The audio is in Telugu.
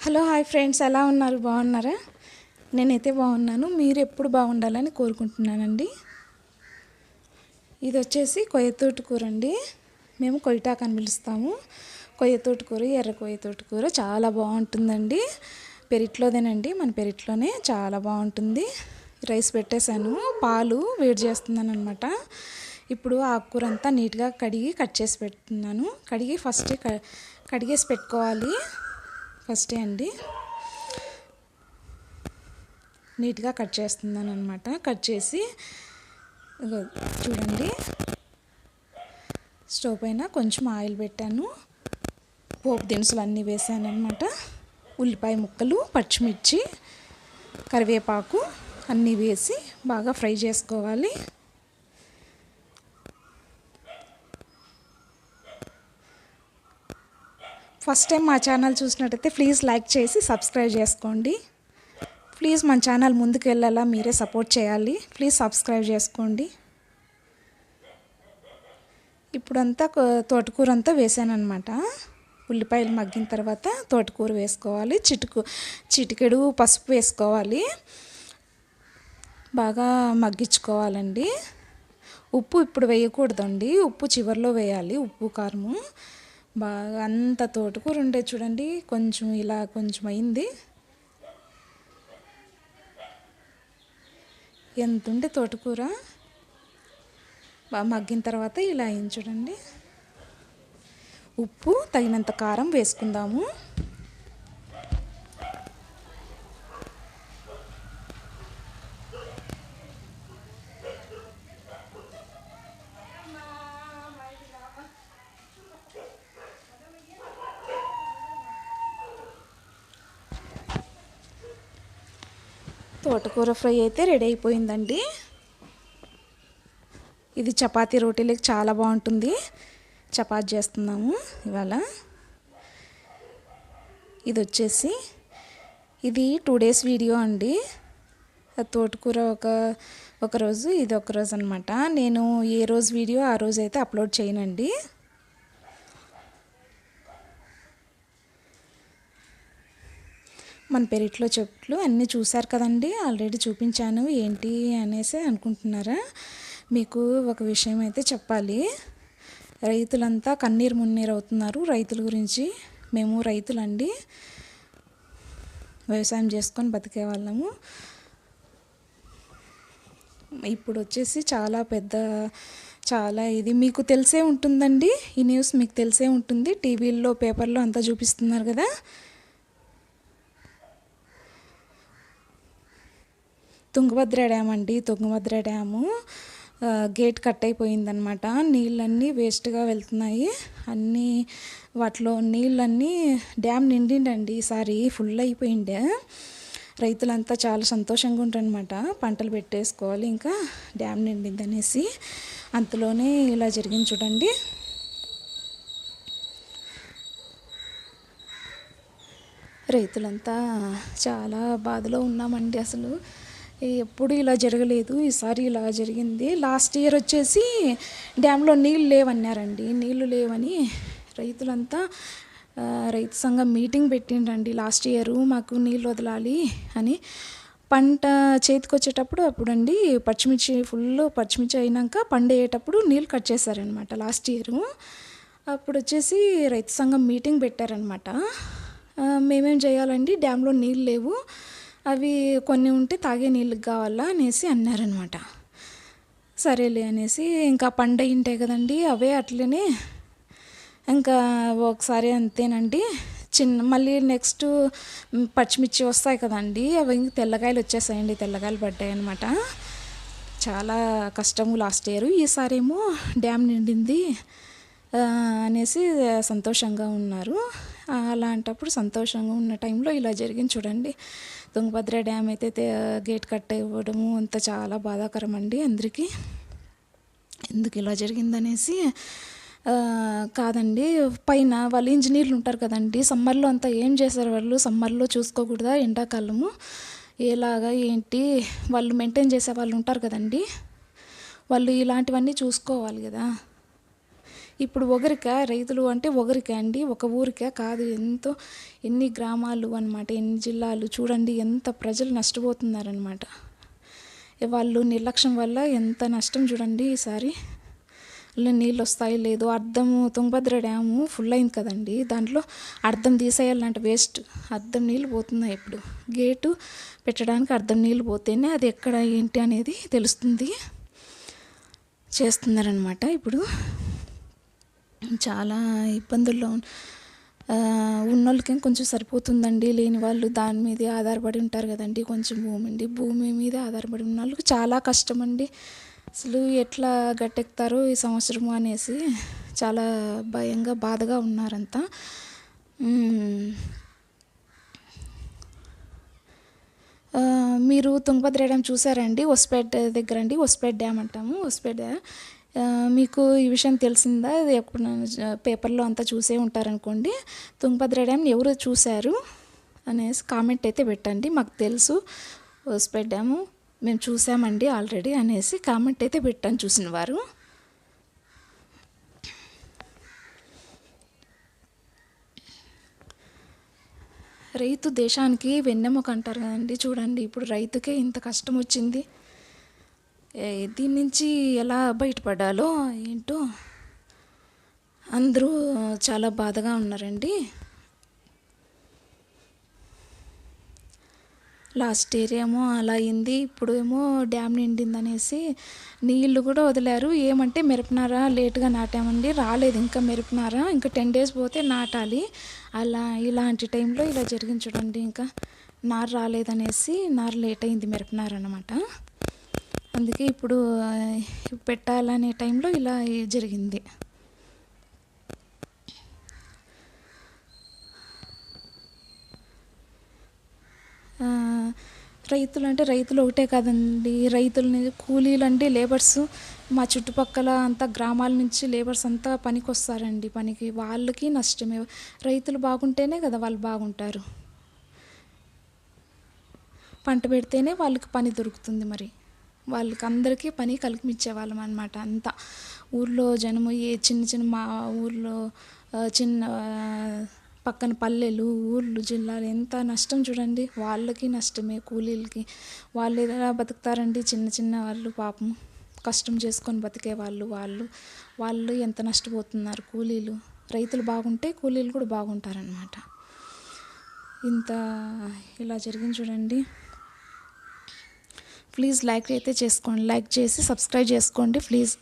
Hello hi friends. ఎలా ఉన్నారు? బాగున్నారా? నేనైతే బాగున్నాను. మీరు ఎప్పుడు బాగుండాలని కోరుకుంటున్నానండి. ఇది వచ్చేసి కొయ్యతోటి కూర అండి. మేము కొయ్యటాకు అని పిలుస్తాము. కొయ్యతోటి కూర ఎర్ర కొయ్యతోటి కూర చాలా బాగుంటుందండి. పెరిట్లోదేనండి. మన పెరిట్లోనే చాలా బాగుంటుంది. రైస్ పెట్టేశాను. పాలు వేడి చేస్తున్నాను అనమాట ఇప్పుడు ఆకుకూర అంతా నీట్గా కడిగి కట్ చేసి పెడుతున్నాను. కడిగి ఫస్ట్ కడిగేసి పెట్టుకోవాలి. ఫస్టే అండి. నీట్గా కట్ చేస్తున్నాను అనమాట కట్ చేసి చూడండి. స్టవ్ పైన కొంచెం ఆయిల్ పెట్టాను. పోపు దినుసులు అన్నీ వేసాను అనమాట ఉల్లిపాయ ముక్కలు పచ్చిమిర్చి కరివేపాకు అన్నీ వేసి బాగా ఫ్రై చేసుకోవాలి. ఫస్ట్ టైం మా ఛానల్ చూసినట్టయితే ప్లీజ్ లైక్ చేసి సబ్స్క్రైబ్ చేసుకోండి. ప్లీజ్ మన ఛానల్ ముందుకు వెళ్ళాలా మీరే సపోర్ట్ చేయాలి. ప్లీజ్ సబ్స్క్రైబ్ చేసుకోండి. ఇప్పుడంతా తోటకూర అంతా వేసాను అనమాట ఉల్లిపాయలు మగ్గిన తర్వాత తోటకూర వేసుకోవాలి చిటుకు చిటికెడు పసుపు వేసుకోవాలి. బాగా మగ్గించుకోవాలండి. ఉప్పు ఇప్పుడు వేయకూడదండి. ఉప్పు చివరిలో వేయాలి ఉప్పు కారము. బాగా అంత తోటకూర ఉండే చూడండి. కొంచెం ఇలా కొంచెం అయింది. ఎంత ఉండే తోటకూర? బాగా మగ్గిన తర్వాత ఇలా అయింది చూడండి. ఉప్పు తగినంత కారం వేసుకుందాము. తోటకూర ఫ్రై అయితే రెడీ అయిపోయిందండి. ఇది చపాతీ రోటీలకు చాలా బాగుంటుంది. చపాతీ చేస్తున్నాము ఇవాళ. ఇది వచ్చేసి ఇది టూ డేస్ వీడియో అండి. తోటకూర ఒక ఒక రోజు ఇది ఒక రోజు అనమాట నేను ఏ రోజు వీడియో ఆ రోజు అయితే అప్లోడ్ చేయనండి. మన పెరట్లో చెట్లు అన్నీ చూశారు కదండి ఆల్రెడీ చూపించాను ఏంటి అనేసి అనుకుంటున్నారా? మీకు ఒక విషయం అయితే చెప్పాలి. రైతులంతా కన్నీరు మున్నీరు అవుతున్నారు. రైతుల గురించి మేము రైతులండి. వ్యవసాయం చేసుకొని బతికే వాళ్ళము. ఇప్పుడు వచ్చేసి చాలా పెద్ద చాలా ఇది మీకు తెలిసే ఉంటుందండి. ఈ న్యూస్ మీకు తెలిసే ఉంటుంది. టీవీల్లో పేపర్లో అంతా చూపిస్తున్నారు కదా. తుంగభద్ర డ్యామ్ అండి. తుంగభద్ర డ్యాము గేట్ కట్ అయిపోయిందనమాట నీళ్ళన్నీ వేస్ట్గా వెళ్తున్నాయి. అన్నీ వాటిలో నీళ్ళన్నీ డ్యామ్ నిండిండండి. ఈసారి ఫుల్ అయిపోయిండే. రైతులంతా చాలా సంతోషంగా ఉంటారనమాట పంటలు పెట్టేసుకోవాలి ఇంకా డ్యామ్ నిండింది అనేసి అంతలోనే ఇలా జరిగింది చూడండి. రైతులంతా చాలా బాధలో ఉన్నామండి అసలు. ఎప్పుడు ఇలా జరగలేదు. ఈసారి ఇలా జరిగింది. లాస్ట్ ఇయర్ వచ్చేసి డ్యాంలో నీళ్ళు లేవన్నారండి. నీళ్ళు లేవని రైతులంతా రైతు సంఘం మీటింగ్ పెట్టిండ్రండి. లాస్ట్ ఇయర్ మాకు నీళ్ళు వదలాలి అని పంట చేతికి వచ్చేటప్పుడు అప్పుడండి పచ్చిమిర్చి ఫుల్ పచ్చిమిర్చి అయినాక పండేటప్పుడు నీళ్ళు కట్ చేశారనమాట లాస్ట్ ఇయర్. అప్పుడు వచ్చేసి రైతు సంఘం మీటింగ్ పెట్టారనమాట మేమేం చేయాలండి? డ్యాంలో నీళ్ళు లేవు. అవి కొన్ని ఉంటే తాగే నీళ్ళకి కావాలా అనేసి అన్నారనమాట సరేలే అనేసి ఇంకా పంట ఉంటాయి కదండి అవే అట్లనే ఇంకా ఒకసారి అంతేనండి. చిన్న మళ్ళీ నెక్స్ట్ పచ్చిమిర్చి వస్తాయి కదండి అవి ఇంక తెల్లకాయలు వచ్చేసాయండి తెల్లకాయలు పడ్డాయి అనమాట చాలా కష్టము లాస్ట్ ఇయర్ ఈసారేమో డ్యామ్ నిండింది అనేసి సంతోషంగా ఉన్నారు. అలాంటప్పుడు సంతోషంగా ఉన్న టైంలో ఇలా జరిగింది చూడండి. తుంగభద్ర డ్యామ్ అయితే గేట్ కట్ ఇవ్వడము అంత చాలా బాధాకరం అండి అందరికీ. ఎందుకు ఇలా జరిగిందనేసి కాదండి. పైన వాళ్ళు ఇంజనీర్లు ఉంటారు కదండి. సమ్మర్లో అంతా ఏం చేశారు వాళ్ళు? సమ్మర్లో చూసుకోకూడదా? ఎండాకాలము? ఎలాగా? ఏంటి? వాళ్ళు మెయింటైన్ చేసే వాళ్ళు ఉంటారు కదండి. వాళ్ళు ఇలాంటివన్నీ చూసుకోవాలి కదా. ఇప్పుడు ఒకరిక రైతులు అంటే ఒకరిక అండి. ఒక ఊరికే కాదు. ఎంతో ఎన్ని గ్రామాలు అనమాట ఎన్ని జిల్లాలు చూడండి ఎంత ప్రజలు నష్టపోతున్నారనమాట వాళ్ళు నిర్లక్ష్యం వల్ల ఎంత నష్టం చూడండి ఈసారి. నీళ్ళు వస్తాయి లేదు అర్థము తుంగభద్ర డ్యాము ఫుల్ అయింది కదండి. దాంట్లో అర్థం తీసేయాలంటే వేస్ట్ అర్థం నీళ్ళు పోతున్నాయి ఇప్పుడు. గేటు పెట్టడానికి అర్థం నీళ్ళు పోతేనే అది ఎక్కడ ఏంటి అనేది తెలుస్తుంది. చేస్తున్నారనమాట ఇప్పుడు. చాలా ఇబ్బందుల్లో ఉన్నోళ్ళకి కొంచెం సరిపోతుందండి. లేని వాళ్ళు దాని మీదే ఆధారపడి ఉంటారు కదండి. కొంచెం భూమి అండి భూమి మీద ఆధారపడి ఉన్న వాళ్ళకి చాలా కష్టం అండి అసలు ఎట్లా గట్టెక్కుతారో ఈ సంవత్సరం అనేసి చాలా భయంగా బాధగా ఉన్నారంతా. మీరు తుంగభద్ర డ్యామ్ చూసారండి? హొస్పేట్ దగ్గర అండి. హొస్పేట్ డ్యామ్ అంటాము. హొస్పేట్ డ్యామ్. మీకు ఈ విషయం తెలిసిందా? ఇది ఎప్పుడు పేపర్లో అంతా చూసే ఉంటారనుకోండి. తుంగభద్ర డ్యామ్ ఎవరు చూశారు? అనేసి కామెంట్ అయితే పెట్టండి. మాకు తెలుసు. హొస్పేట్ డ్యాము మేము చూసామండి ఆల్రెడీ అనేసి కామెంట్ అయితే పెట్టాను చూసిన వారు. రైతు దేశానికి వెన్నెముక అంటారు కదండి. చూడండి ఇప్పుడు రైతుకే ఇంత కష్టం వచ్చింది. దీని నుంచి ఎలా బయటపడాలో ఏంటో అందరూ చాలా బాధగా ఉన్నారండి. లాస్ట్ ఇయర్ ఏమో అలా అయింది ఇప్పుడు ఏమో డ్యామ్ నిండింది అనేసి నీళ్ళు కూడా వదిలారు. ఏమంటే మిరపనార లేట్గా నాటామండి రాలేదు ఇంకా మిరపనార. ఇంకా టెన్ డేస్ పోతే నాటాలి. అలా ఇలాంటి టైంలో ఇలా జరిగించడండి ఇంకా నారు రాలేదనేసి నారు లేట్ అయింది మిరపనార అనమాట అందుకే ఇప్పుడు పెట్టాలనే టైంలో ఇలా జరిగింది. రైతులు అంటే రైతులు ఒకటే కాదండి. రైతులని కూలీలు అంటే లేబర్స్ మా చుట్టుపక్కల అంతా గ్రామాల నుంచి లేబర్స్ అంతా పనికి వస్తారండి పనికి వాళ్ళకి నష్టమే. రైతులు బాగుంటేనే కదా వాళ్ళు బాగుంటారు. పంట పెడితేనే వాళ్ళకి పని దొరుకుతుంది మరి. వాళ్ళకి అందరికీ పని కల్పించే వాళ్ళం అనమాట అంతా. ఊర్లో జనము ఏ చిన్న చిన్న మా ఊర్లో చిన్న పక్కన పల్లెలు ఊర్లు జిల్లాలు ఎంత నష్టం చూడండి. వాళ్ళకి నష్టమే కూలీలకి. వాళ్ళు ఎలా బతుకుతారండి? చిన్న చిన్న వాళ్ళు పాపం కష్టం చేసుకొని బతికే వాళ్ళు వాళ్ళు వాళ్ళు ఎంత నష్టపోతున్నారు కూలీలు. రైతులు బాగుంటే కూలీలు కూడా బాగుంటారనమాట ఇంత ఇలా జరిగింది చూడండి. ప్లీజ్ లైక్ అయితే చేసుకోండి. లైక్ చేసి సబ్స్క్రైబ్ చేసుకోండి. ప్లీజ్